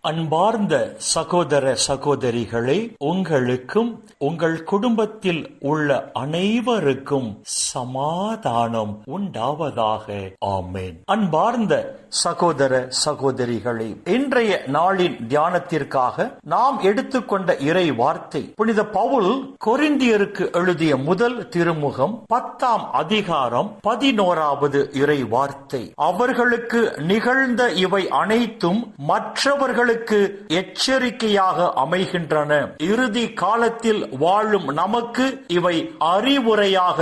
அன்பார்ந்த சகோதர சகோதரிகளே உங்களுக்கும் உங்கள் குடும்பத்தில் உள்ள அனைவருக்கும் சமாதானம் உண்டாவதாக. ஆமேன். அன்பார்ந்த சகோதர சகோதரிகளே இன்றைய நாளின் தியானத்திற்காக நாம் எடுத்துக்கொண்ட இறை வார்த்தை புனித பவுல் கொரிந்தியருக்கு எழுதிய முதல் திருமுகம் பத்தாம் அதிகாரம் பதினோராவது இறை வார்த்தை. அவர்களுக்கு நிகழ்ந்த இவை அனைத்தும் மற்றவர்கள் மற்றவர்களுக்கு எச்சரிக்கையாக அமைகின்றன. இறுதி காலத்தில் வாழும் நமக்கு இவை அறிவுரையாக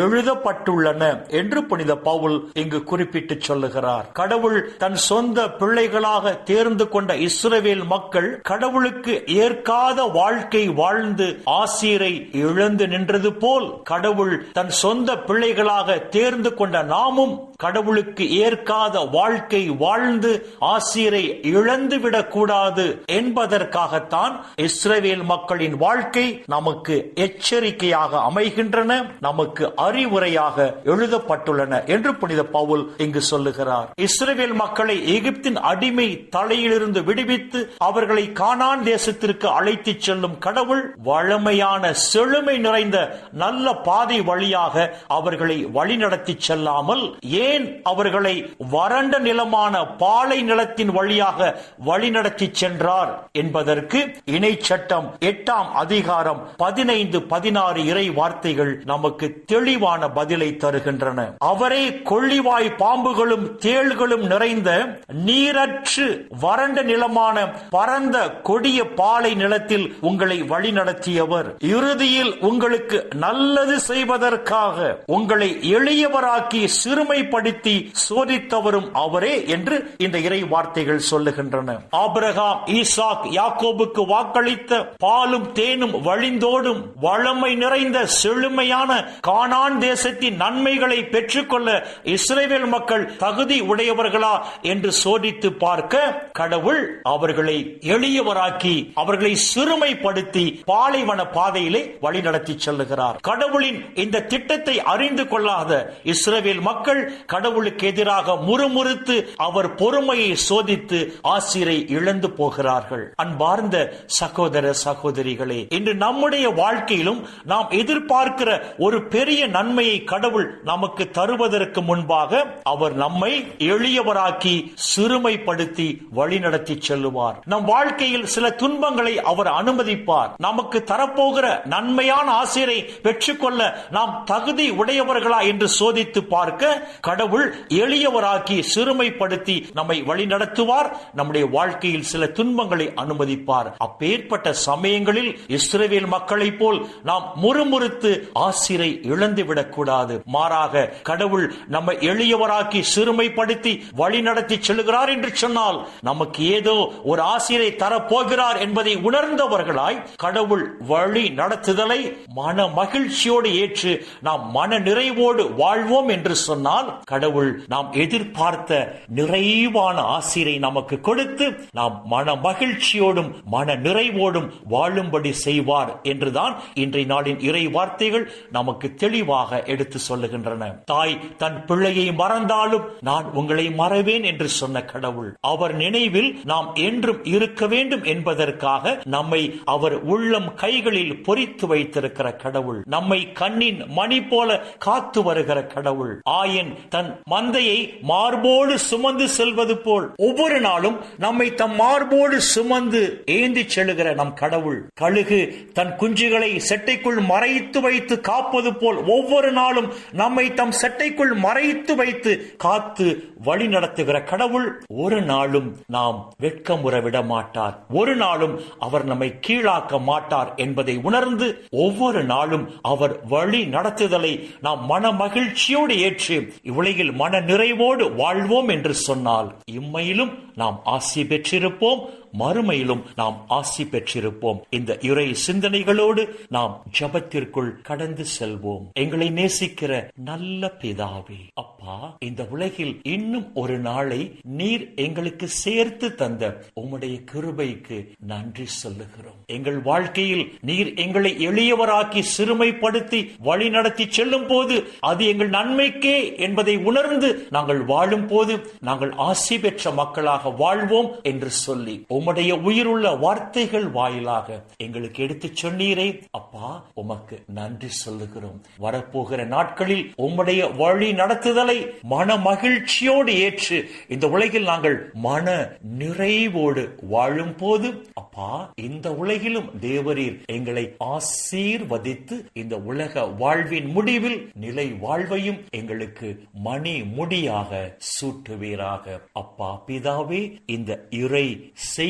எழுதப்பட்டுள்ளன என்று புனித பவுல் இங்கு குறிப்பிட்டு சொல்லுகிறார். கடவுள் தன் சொந்த பிள்ளைகளாக தேர்ந்து கொண்ட இஸ்ரவேல் மக்கள் கடவுளுக்கு ஏற்காத வாழ்க்கை வாழ்ந்து ஆசீரை இழந்து நின்றது போல் கடவுள் தன் சொந்த பிள்ளைகளாக தேர்ந்து கொண்ட நாமும் கடவுளுக்கு ஏற்காத வாழ்க்கை வாழ்ந்து ஆசீரை இழந்துவிடக் விடக்கூடாது என்பதற்காகத்தான் இஸ்ரவேல் மக்களின் வாழ்க்கை நமக்கு எச்சரிக்கையாக அமைகின்றன நமக்கு அறிவுரையாக எழுதப்பட்டுள்ளன என்று புனித பவுல் இங்கு சொல்லுகிறார். இஸ்ரவேல் மக்களை எகிப்தின் அடிமை தலையிலிருந்து விடுவித்து அவர்களை கானான் தேசத்திற்கு அழைத்துச் செல்லும் கடவுள் வளமையான செழுமை நிறைந்த நல்ல பாதை வழியாக அவர்களை வழிநடத்தி செல்லாமல் ஏன் அவர்களை வறண்ட நிலமான பாலை நிலத்தின் வழியாக வழிநடத்தி சென்றார் என்பதற்கு இணை சட்டம் எட்டாம் அதிகாரம் பதினைந்து பதினாறு இறை வார்த்தைகள் நமக்கு தெளிவான பதிலை தருகின்றன. அவரே கொள்ளிவாய் பாம்புகளும் தேள்களும் நிறைந்த நீரற்று வறண்ட நிலமான பரந்த கொடிய பாலை நிலத்தில் உங்களை வழிநடத்தியவர். இறுதியில் உங்களுக்கு நல்லது செய்வதற்காக உங்களை எளியவராக்கி சிறுமைப்படுத்தி சோதித்தவரும் அவரே என்று இந்த இறை வார்த்தைகள் சொல்லுகின்றன. ஆபிரகாம் ஈசாக் யாக்கோபுக்கு வாக்களித்த பாலும் தேனும் வழிந்தோடும் வளமை நிறைந்த செழுமையான கானான் தேசத்தின் நன்மைகளை பெற்றுக்கொள்ள இஸ்ரேல் மக்கள் தகுதி உடையவர்களா என்று சோதித்து பார்க்க கடவுள் அவர்களை எளியவராக்கி அவர்களை சிறுமைப்படுத்தி பாலைவன பாதையிலே வழிநடத்தி செல்லுகிறார். கடவுளின் இந்த திட்டத்தை அறிந்து கொள்ளாத இஸ்ரேல் மக்கள் கடவுளுக்கு எதிராக முறுமுறுத்து அவர் பொறுமையை சோதித்து ஆசிரை இழந்து போகிறார்கள். அன்பார்ந்த சகோதர சகோதரிகளே இன்று நம்முடைய வாழ்க்கையிலும் நாம் எதிர்பார்க்கிற ஒரு பெரிய நன்மையை கடவுள் நமக்கு தருவதற்கு முன்பாக அவர் நம்மை எளியவராக்கி சிறுமைப்படுத்தி வழிநடத்தி செல்லுவார். நம் வாழ்க்கையில் சில துன்பங்களை அவர் அனுமதிப்பார். நமக்கு தரப்போகிற நன்மையான ஆசிரியரை பெற்றுக்கொள்ள நாம் தகுதி உடையவர்களா என்று சோதித்து பார்க்க கடவுள் எளியவராக்கி சிறுமைப்படுத்தி நம்மை வழிநடத்துவார். நம்முடைய வாழ்க்கை வாழ்க்கையில் சில துன்பங்களை அனுமதிப்பார். அப்பேற்பட்ட சமயங்களில் இஸ்ரேவேல் மக்களைப் போல் நாம் முறுமுறுத்து ஆசிரை இழந்துவிடக் கூடாது. மாறாக கடவுள் நம்மை எளியவராக்கி சிறுமைப்படுத்தி வழிநடத்தி செல்கிறார் என்று சொன்னால் நமக்கு ஏதோ ஒரு ஆசிரை தரப்போகிறார் என்பதை உணர்ந்தவர்களாய் கடவுள் வழி நடத்துதலை மன மகிழ்ச்சியோடு ஏற்று நாம் மன நிறைவோடு வாழ்வோம் என்று சொன்னால் கடவுள் நாம் எதிர்பார்த்த நிறைவான ஆசிரை நமக்கு கொடுத்து நாம் மன மகிழ்ச்சியோடும் மன நிறைவோடும் வாழும்படி செய்வார் என்றுதான் இன்றைய நாளின் இறை வார்த்தைகள் நமக்கு தெளிவாக எடுத்து சொல்லுகின்றன. தாய் தன் பிள்ளையை மறந்தாலும் நான் உங்களை மறவேன் என்று சொன்ன கடவுள். அவர் நினைவில் நாம் என்றும் இருக்க வேண்டும் என்பதற்காக நம்மை அவர் உள்ளம் கைகளில் பொறித்து வைத்திருக்கிற கடவுள். நம்மை கண்ணின் மணி போல காத்து வருகிற கடவுள். ஆயன் தன் மந்தையை மார்போடு சுமந்து செல்வது போல் ஒவ்வொரு நாளும் நம்மை தம் மார்போடு சுமந்து ஏந்தி செல்லுகிற நம் கடவுள் கழுகு தன் குஞ்சுகளை செட்டைக்குள் மறைத்து வைத்து காப்பது போல் ஒவ்வொரு நாளும் நம்மை தம் செட்டைக்குள் மறைத்து வைத்து காத்து வழி நடத்துகிற கடவுள் ஒரு நாளும் நாம் வெட்கமுற விட மாட்டார். ஒரு நாளும் அவர் நம்மை கீழாக்க மாட்டார் என்பதை உணர்ந்து ஒவ்வொரு நாளும் அவர் வழி நடத்துதலை நாம் மன மகிழ்ச்சியோடு ஏற்று இவ்வுலகில் மன நிறைவோடு வாழ்வோம் என்று சொன்னால் இம்மையிலும் நாம் ஆசி பெற்றிருப்போம். மறுமையிலும் நாம் ஆசி பெற்றிருப்போம். இந்த இறை சிந்தனைகளோடு நாம் ஜபத்திற்குள் கடந்து செல்வோம். எங்களை நேசிக்கிற நல்ல பிதாவே அப்பா இந்த உலகில் இன்னும் ஒரு நாளை நீர் எங்களுக்கு சேர்த்து தந்த உம்முடைய கிருபைக்கு நன்றி சொல்லுகிறோம். எங்கள் வாழ்க்கையில் நீர் எங்களை எளியவராக்கி சிறுமைப்படுத்தி வழி நடத்தி செல்லும் போது அது எங்கள் நன்மைக்கே என்பதை உணர்ந்து நாங்கள் வாழும் போது நாங்கள் ஆசி பெற்ற மக்களாக வாழ்வோம் என்று சொல்லி உம்முடைய உயிருள்ள வார்த்தைகள் வாயிலாக எங்களுக்கு எடுத்து சொன்னீரே. அப்பா உமக்கு நன்றி சொல்லுகிறோம். வரப்போகிற நாட்களில் உம்முடைய வழி நடத்துதலை மன மகிழ்ச்சியோடு ஏற்று இந்த உலகில் நாங்கள் மன நிறைவோடு வாழும் போது அப்பா இந்த உலகிலும் தேவரீர் எங்களை ஆசீர்வதித்து இந்த உலக வாழ்வின் முடிவில் நிலை வாழ்வையும் எங்களுக்கு மணி முடியாக சூட்டுவீராக. அப்பா பிதாவே இந்த இறை செய்